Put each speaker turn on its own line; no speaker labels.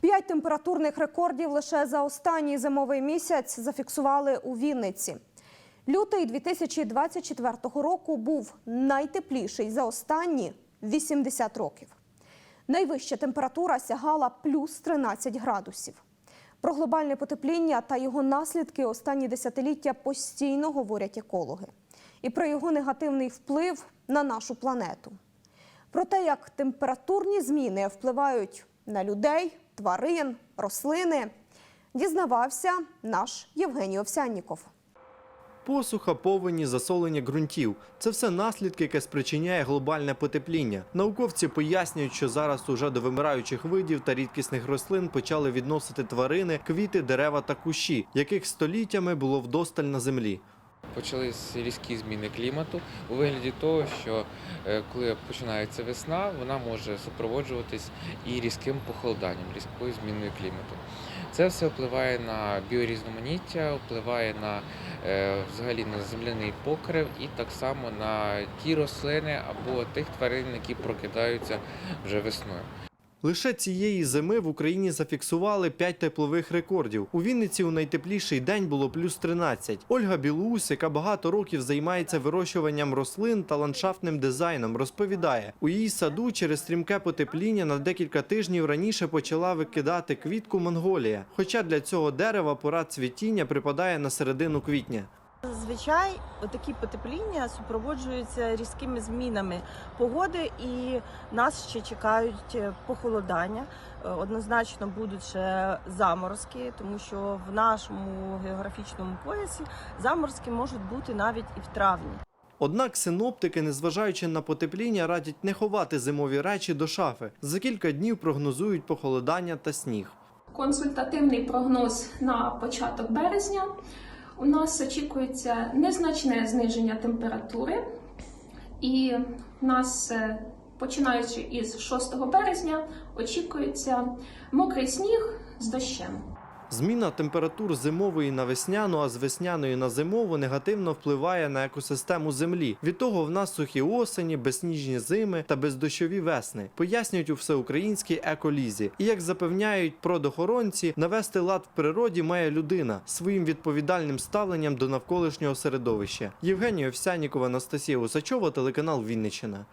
П'ять температурних рекордів лише за останній зимовий місяць зафіксували у Вінниці. Лютий 2024 року був найтепліший за останні 80 років. Найвища температура сягала плюс 13 градусів. Про глобальне потепління та його наслідки останні десятиліття постійно говорять екологи. І про його негативний вплив на нашу планету. Про те, як температурні зміни впливають на людей, тварин, рослини, дізнавався наш Євгеній Овсянніков.
Посуха, повені, засолення ґрунтів це все наслідки, яке спричиняє глобальне потепління. Науковці пояснюють, що зараз уже до вимираючих видів та рідкісних рослин почали відносити тварини, квіти, дерева та кущі, яких століттями було вдосталь на землі.
Почались різкі зміни клімату у вигляді того, що е, коли починається весна, вона може супроводжуватись і різким похолоданням, різкою зміною клімату. Це все впливає на біорізноманіття, впливає на е, взагалі на земляний покрив і так само на ті рослини або тих тварин, які прокидаються вже весною.
Лише цієї зими в Україні зафіксували 5 теплових рекордів. У Вінниці у найтепліший день було плюс 13. Ольга Білоус, яка багато років займається вирощуванням рослин та ландшафтним дизайном, розповідає, у її саду через стрімке потепління на декілька тижнів раніше почала викидати квітку Монголія. Хоча для цього дерева пора цвітіння припадає на середину квітня.
Зазвичай такі потепління супроводжуються різкими змінами погоди, і нас ще чекають е, похолодання. Е, Однозначно будуть ще заморозки, тому що в нашому географічному поясі заморозки можуть бути навіть і в травні.
Однак синоптики, незважаючи на потепління, радять не ховати зимові речі до шафи. За кілька днів прогнозують похолодання та сніг.
Консультативний прогноз на початок березня. У нас очікується незначне зниження температури, і в нас, е, починаючи із 6 березня, очікується мокрий сніг з дощем.
Зміна температур зимової на весняну, а з весняної на зимову негативно впливає на екосистему землі. Від того в нас сухі осені, безсніжні зими та бездощові весни, пояснюють у всеукраїнській еколізі. І як запевняють продохоронці, навести лад в природі має людина своїм відповідальним ставленням до навколишнього середовища. Євгенія Овсянікова, Анастасія Усачова, телеканал Вінниччина.